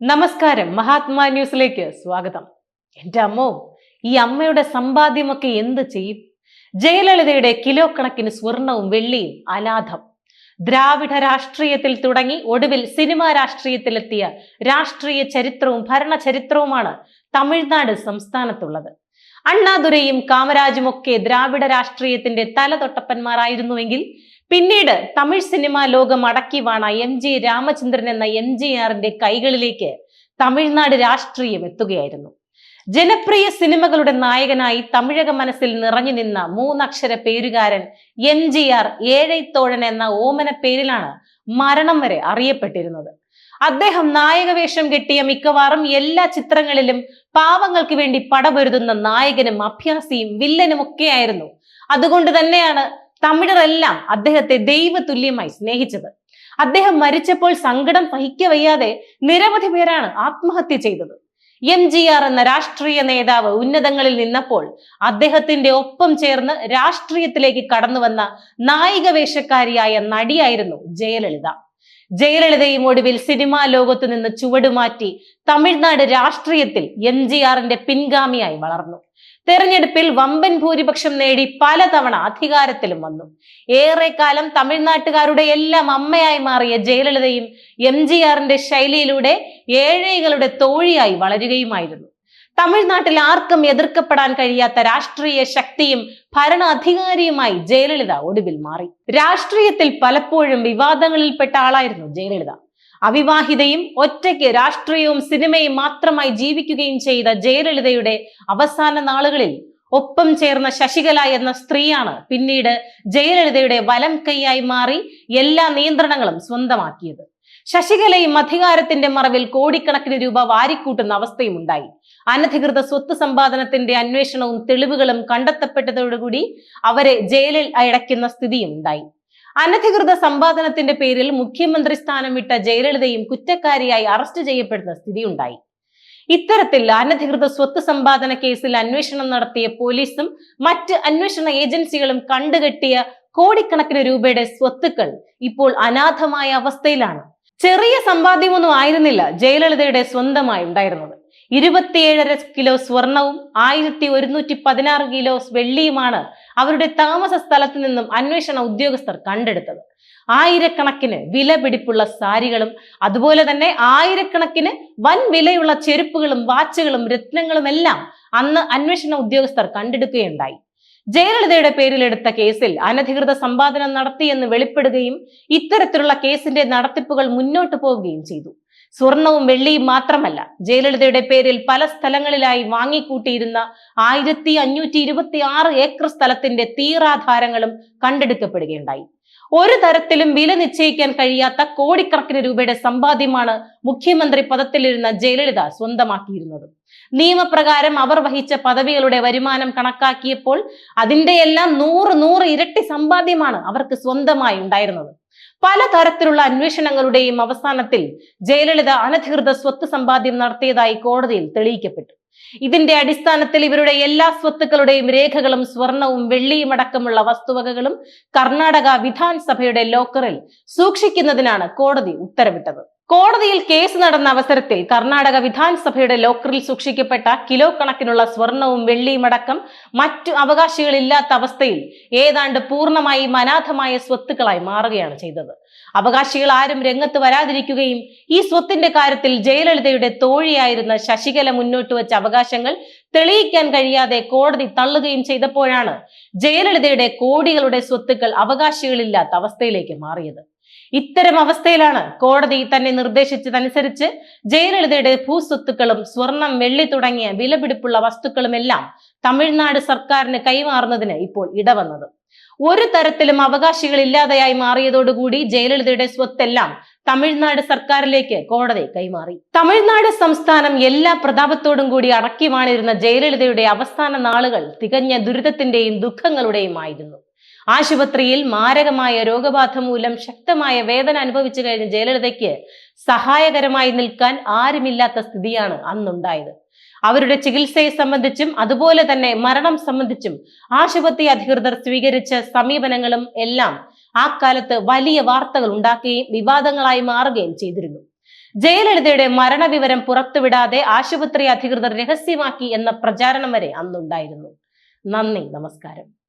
നമസ്കാരം. മഹാത്മാ ന്യൂസിലേക്ക് സ്വാഗതം. എന്റെ അമ്മോ ഈ അമ്മയുടെ സമ്പാദ്യമൊക്കെ എന്ത് ചെയ്യും? ജയലളിതയുടെ കിലോ കണക്കിന് സ്വർണവും വെള്ളിയും അനാഥം. ദ്രാവിഡ രാഷ്ട്രീയത്തിൽ തുടങ്ങി ഒടുവിൽ സിനിമാ രാഷ്ട്രീയത്തിലെത്തിയ രാഷ്ട്രീയ ചരിത്രവും ഭരണചരിത്രവുമാണ് തമിഴ്നാട് സംസ്ഥാനത്തുള്ളത്. അണ്ണാദുരയും കാമരാജും ഒക്കെ ദ്രാവിഡ രാഷ്ട്രീയത്തിന്റെ തലതൊട്ടപ്പന്മാരായിരുന്നുവെങ്കിൽ പിന്നീട് തമിഴ് സിനിമാ ലോകം അടക്കി വാണ എം ജി രാമചന്ദ്രൻ എന്ന എം ജി ആറിന്റെ കൈകളിലേക്ക് തമിഴ്നാട് രാഷ്ട്രീയം എത്തുകയായിരുന്നു. ജനപ്രിയ സിനിമകളുടെ നായകനായി തമിഴക മനസ്സിൽ നിറഞ്ഞു നിന്ന മൂന്നക്ഷര പേരുകാരൻ എം ജി ആർ ഏഴൈത്തോഴൻ എന്ന ഓമന പേരിലാണ് മരണം വരെ അറിയപ്പെട്ടിരുന്നത്. അദ്ദേഹം നായകവേഷം കെട്ടിയ മിക്കവാറും എല്ലാ ചിത്രങ്ങളിലും പാവങ്ങൾക്ക് വേണ്ടി പടപൊരുതുന്ന നായകനും അഭ്യാസിയും വില്ലനും ഒക്കെയായിരുന്നു അതുകൊണ്ട് തന്നെയാണ് തമിഴരെല്ലാം അദ്ദേഹത്തെ ദൈവതുല്യമായി സ്നേഹിച്ചത്. അദ്ദേഹം മരിച്ചപ്പോൾ സങ്കടം സഹിക്കവയ്യാതെ നിരവധി പേരാണ് ആത്മഹത്യ ചെയ്തത്. എം ജി ആർ എന്ന രാഷ്ട്രീയ നേതാവ് ഉന്നതങ്ങളിൽ നിന്നപ്പോൾ അദ്ദേഹത്തിന്റെ ഒപ്പം ചേർന്ന് രാഷ്ട്രീയത്തിലേക്ക് കടന്നുവന്ന നായിക വേഷക്കാരിയായ നടിയായിരുന്നു ജയലളിത. ജയലളിതയും ഒടുവിൽ സിനിമാ ലോകത്തു നിന്ന് ചുവടുമാറ്റി തമിഴ്നാട് രാഷ്ട്രീയത്തിൽ എം ജി ആറിന്റെ പിൻഗാമിയായി വളർന്നു. തെരഞ്ഞെടുപ്പിൽ വമ്പൻ ഭൂരിപക്ഷം നേടി പലതവണ അധികാരത്തിലും വന്നു. ഏറെക്കാലം തമിഴ്നാട്ടുകാരുടെ എല്ലാം അമ്മയായി മാറിയ ജയലളിതയും എം ജി ആറിന്റെ ശൈലിയിലൂടെ ഏഴൈകളുടെ തോഴിയായി വളരുകയുമായിരുന്നു. തമിഴ്നാട്ടിൽ ആർക്കും എതിർക്കപ്പെടാൻ കഴിയാത്ത രാഷ്ട്രീയ ശക്തിയും ഭരണാധികാരിയുമായി ജയലളിത ഒടുവിൽ മാറി. രാഷ്ട്രീയത്തിൽ പലപ്പോഴും വിവാദങ്ങളിൽപ്പെട്ട ആളായിരുന്നു ജയലളിത. അവിവാഹിതയും ഒറ്റയ്ക്ക് രാഷ്ട്രീയവും സിനിമയും മാത്രമായി ജീവിക്കുകയും ചെയ്ത ജയലളിതയുടെ അവസാന നാളുകളിൽ ഒപ്പം ചേർന്ന ശശികല എന്ന സ്ത്രീയാണ് പിന്നീട് ജയലളിതയുടെ വലം കൈയായി മാറി എല്ലാ നിയന്ത്രണങ്ങളും സ്വന്തമാക്കിയത്. ശശികലയും അധികാരത്തിന്റെ മറവിൽ കോടിക്കണക്കിന് രൂപ വാരിക്കൂട്ടുന്ന അവസ്ഥയും ഉണ്ടായി അനധികൃത സ്വത്ത് സമ്പാദനത്തിന്റെ അന്വേഷണവും തെളിവുകളും കണ്ടെത്തപ്പെട്ടതോടുകൂടി അവരെ ജയിലിൽ അടയ്ക്കുന്ന സ്ഥിതിയും ഉണ്ടായി അനധികൃത സമ്പാദനത്തിന്റെ പേരിൽ മുഖ്യമന്ത്രി സ്ഥാനം വിട്ട ജയലളിതയും കുറ്റക്കാരിയായി അറസ്റ്റ് ചെയ്യപ്പെടുന്ന സ്ഥിതിയുണ്ടായി. ഇത്തരത്തിൽ അനധികൃത സ്വത്ത് സമ്പാദന കേസിൽ അന്വേഷണം നടത്തിയ പോലീസും മറ്റ് അന്വേഷണ ഏജൻസികളും കണ്ടുകെട്ടിയ കോടിക്കണക്കിന് രൂപയുടെ സ്വത്തുക്കൾ ഇപ്പോൾ അനാഥമായ അവസ്ഥയിലാണ്. ചെറിയ സമ്പാദ്യമൊന്നും ആയിരുന്നില്ല ജയലളിതയുടെ സ്വന്തമായി ഉണ്ടായിരുന്നത്. ഇരുപത്തിയേഴര കിലോ സ്വർണവും ആയിരത്തി ഒരുന്നൂറ്റി പതിനാറ് കിലോ വെള്ളിയുമാണ് അവരുടെ താമസ സ്ഥലത്ത് നിന്നും അന്വേഷണ ഉദ്യോഗസ്ഥർ കണ്ടെടുത്തത്. ആയിരക്കണക്കിന് വില പിടിപ്പുള്ള സാരികളും അതുപോലെ തന്നെ ആയിരക്കണക്കിന് വൻ വിലയുള്ള ചെരുപ്പുകളും വാച്ചുകളും രത്നങ്ങളും എല്ലാം അന്ന് അന്വേഷണ ഉദ്യോഗസ്ഥർ കണ്ടെടുക്കുകയുണ്ടായി. ജയലളിതയുടെ പേരിൽ എടുത്ത കേസിൽ അനധികൃത സമ്പാദനം നടത്തിയെന്ന് വെളിപ്പെടുകയും ഇത്തരത്തിലുള്ള കേസിന്റെ നടത്തിപ്പുകൾ മുന്നോട്ടു പോവുകയും ചെയ്തു. സ്വർണവും വെള്ളിയും മാത്രമല്ല ജയലളിതയുടെ പേരിൽ പല സ്ഥലങ്ങളിലായി വാങ്ങിക്കൂട്ടിയിരുന്ന ആയിരത്തി അഞ്ഞൂറ്റി ഇരുപത്തി ആറ് ഏക്കർ സ്ഥലത്തിന്റെ തീറാധാരങ്ങളും കണ്ടെടുക്കപ്പെടുകയുണ്ടായി. ഒരു തരത്തിലും വില നിശ്ചയിക്കാൻ കഴിയാത്ത കോടിക്കണക്കിന് രൂപയുടെ സമ്പാദ്യമാണ് മുഖ്യമന്ത്രി പദത്തിലിരുന്ന ജയലളിത സ്വന്തമാക്കിയിരുന്നത്. നിയമപ്രകാരം അവർ വഹിച്ച പദവികളുടെ വരുമാനം കണക്കാക്കിയപ്പോൾ അതിന്റെ എല്ലാം നൂറ് നൂറ് ഇരട്ടി സമ്പാദ്യമാണ് അവർക്ക് സ്വന്തമായി ഉണ്ടായിരുന്നത്. പലതരത്തിലുള്ള അന്വേഷണങ്ങളുടെയും അവസാനത്തിൽ ജയലളിത അനധികൃത സ്വത്ത് സമ്പാദ്യം നടത്തിയതായി കോടതിയിൽ തെളിയിക്കപ്പെട്ടു. ഇതിന്റെ അടിസ്ഥാനത്തിൽ ഇവരുടെ എല്ലാ സ്വത്തുക്കളുടെയും രേഖകളും സ്വർണവും വെള്ളിയും അടക്കമുള്ള വസ്തുവകകളും കർണാടക വിധാൻസഭയുടെ ലോക്കറിൽ സൂക്ഷിക്കുന്നതിനാണ് കോടതി ഉത്തരവിട്ടത്. കോടതിയിൽ കേസ് നടന്ന അവസരത്തിൽ കർണാടക വിധാൻസഭയുടെ ലോക്കറിൽ സൂക്ഷിക്കപ്പെട്ട കിലോ കണക്കിനുള്ള സ്വർണവും വെള്ളിയും അടക്കം മറ്റു അവകാശികളില്ലാത്ത അവസ്ഥയിൽ ഏതാണ്ട് പൂർണമായി അനാഥമായ സ്വത്തുക്കളായി മാറുകയാണ് ചെയ്തത്. അവകാശികൾ ആരും രംഗത്ത് വരാതിരിക്കുകയും ഈ സ്വത്തിന്റെ കാര്യത്തിൽ ജയലളിതയുടെ തോഴിയായിരുന്ന ശശികല മുന്നോട്ട് വെച്ച അവകാശങ്ങൾ തെളിയിക്കാൻ കഴിയാതെ കോടതി തള്ളുകയും ചെയ്തപ്പോഴാണ് ജയലളിതയുടെ കോടികളുടെ സ്വത്തുക്കൾ അവകാശികളില്ലാത്ത അവസ്ഥയിലേക്ക് മാറിയത്. ഇത്തരം അവസ്ഥയിലാണ് കോടതി തന്നെ നിർദ്ദേശിച്ചതനുസരിച്ച് ജയലളിതയുടെ ഭൂസ്വത്തുക്കളും സ്വർണം വെള്ളി തുടങ്ങിയ വിലപിടിപ്പുള്ള വസ്തുക്കളുമെല്ലാം തമിഴ്നാട് സർക്കാരിന് കൈമാറുന്നതിന് ഇപ്പോൾ ഇടവന്നത്. ഒരു തരത്തിലും അവകാശികൾ ഇല്ലാതെയായി മാറിയതോടുകൂടി ജയലളിതയുടെ സ്വത്തെല്ലാം തമിഴ്നാട് സർക്കാരിലേക്ക് കോടതി കൈമാറി. തമിഴ്നാട് സംസ്ഥാനം എല്ലാ പ്രതാപത്തോടും കൂടി അടക്കി വാണിരുന്ന ജയലളിതയുടെ അവസാന നാളുകൾ തികഞ്ഞ ദുരിതത്തിന്റെയും ദുഃഖങ്ങളുടെയും ആയിരുന്നു. ആശുപത്രിയിൽ മാരകമായ രോഗബാധ മൂലം ശക്തമായ വേദന അനുഭവിച്ചു കഴിഞ്ഞ ജയലളിതയ്ക്ക് സഹായകരമായി നിൽക്കാൻ ആരുമില്ലാത്ത സ്ഥിതിയാണ് അന്നുണ്ടായത്. അവരുടെ ചികിത്സയെ സംബന്ധിച്ചും അതുപോലെ തന്നെ മരണം സംബന്ധിച്ചും ആശുപത്രി അധികൃതർ സ്വീകരിച്ച സമീപനങ്ങളും എല്ലാം ആ കാലത്ത് വലിയ വാർത്തകൾ ഉണ്ടാക്കുകയും വിവാദങ്ങളായി മാറുകയും ചെയ്തിരുന്നു. ജയലളിതയുടെ മരണവിവരം പുറത്തുവിടാതെ ആശുപത്രി അധികൃതർ രഹസ്യമാക്കി എന്ന പ്രചാരണം വരെ അന്നുണ്ടായിരുന്നു. നന്ദി നമസ്കാരം.